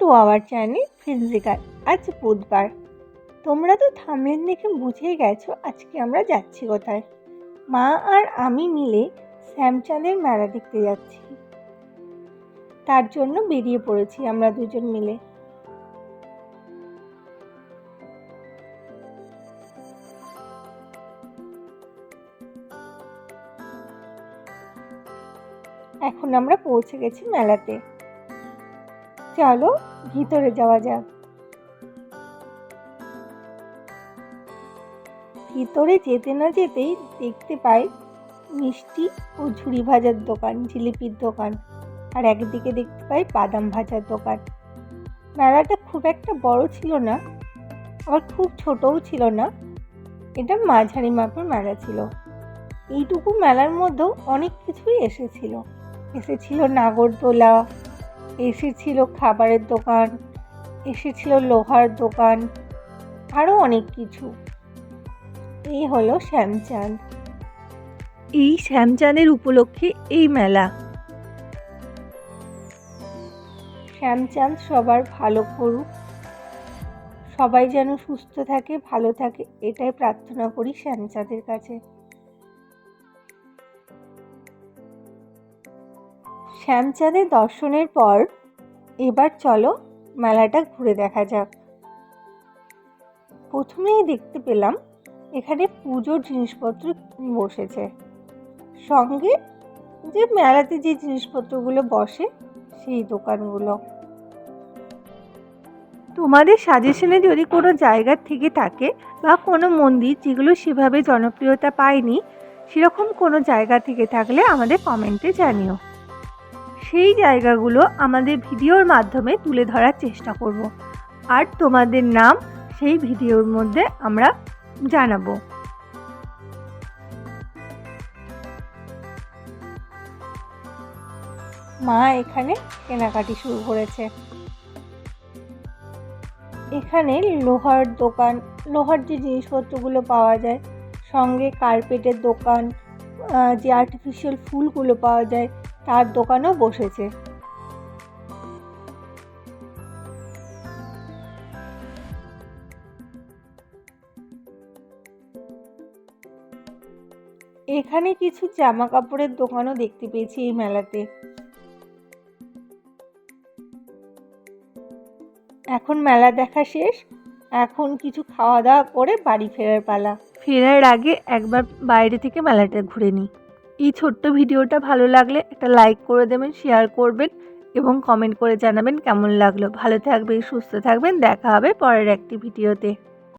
To our channel physical আজ বুধবার। তোমরা তো থামলেন দেখে বুঝেই গেছো আজকে আমরা যাচ্ছি কোথায়। মা আর আমি মিলে শ্যামচাঁদের মেলা দেখতে যাচ্ছি। তার জন্য বেরিয়ে পড়েছি আমরা দুজন মিলে। এখন আমরা পৌঁছে গেছি মেলাতে। চলো ভিতরে যাওয়া যাক। ভিতরে যেতে না যেতেই দেখতে পাই মিষ্টি ও ঝুড়ি ভাজার দোকান, জিলিপির দোকান, আর একদিকে দেখতে পাই বাদাম ভাজার দোকান। মেলাটা খুব একটা বড় ছিল না, আবার খুব ছোটও ছিল না, এটা মাঝারি মাপের মেলা ছিল। এইটুকু মেলার মধ্যেও অনেক কিছুই এসেছিল। এসেছিল নাগরদোলা এসেছিল খাবারের দোকান এসেছিল লোহার দোকান আরও অনেক কিছু। এই হলো শ্যামচাঁদ। এই শ্যামচাঁদের উপলক্ষে এই মেলা। শ্যামচাঁদ সবার ভালো করুক। সবাই যেন সুস্থ থাকে ভালো থাকে এটাই প্রার্থনা করি শ্যামচাঁদের কাছে। শ্যামচাঁদের দর্শনের পর এবার চলো মেলাটা ঘুরে দেখা যাক। প্রথমেই দেখতে পেলাম এখানে পুজোর জিনিসপত্র বসেছে। সঙ্গে যে মেলাতে যে জিনিসপত্রগুলো বসে সেই দোকানগুলো। তোমাদের সাজেশনে যদি কোনো জায়গার থেকে থাকে বা কোনো মন্দির যেগুলো সেভাবে জনপ্রিয়তা পায়নি, সেরকম কোনো জায়গা থেকে থাকলে আমাদের কমেন্টে জানিও। সেই জায়গাগুলো আমাদের ভিডিওর মাধ্যমে তুলে ধরার চেষ্টা করব। আর তোমাদের নাম সেই ভিডিওর মধ্যে আমরা জানাব। মা এখানে কেনাকাটি শুরু করেছে। এখানে লোহার দোকান, লোহার যে জিনিসপত্রগুলো পাওয়া যায়, সঙ্গে কার্পেটের দোকান যে আর্টিফিশিয়াল ফুলগুলো পাওয়া যায় তার দোকানও বসেছে। এখানে কিছু জামা কাপড়ের দোকানও দেখতে পেয়েছি এই মেলাতে। এখন মেলা দেখা শেষ, এখন কিছু খাওয়া দাওয়া করে বাড়ি ফেরার পালা। ফেরার আগে একবার বাইরে থেকে মেলাটা ঘুরে নিই। এই ছোট্ট ভিডিওটা ভালো লাগলে একটা লাইক করে দেবেন শেয়ার করবেন এবং কমেন্ট করে জানাবেন কেমন লাগল। ভালো থাকবেন, সুস্থ থাকবেন, দেখা হবে পরের একটি ভিডিওতে।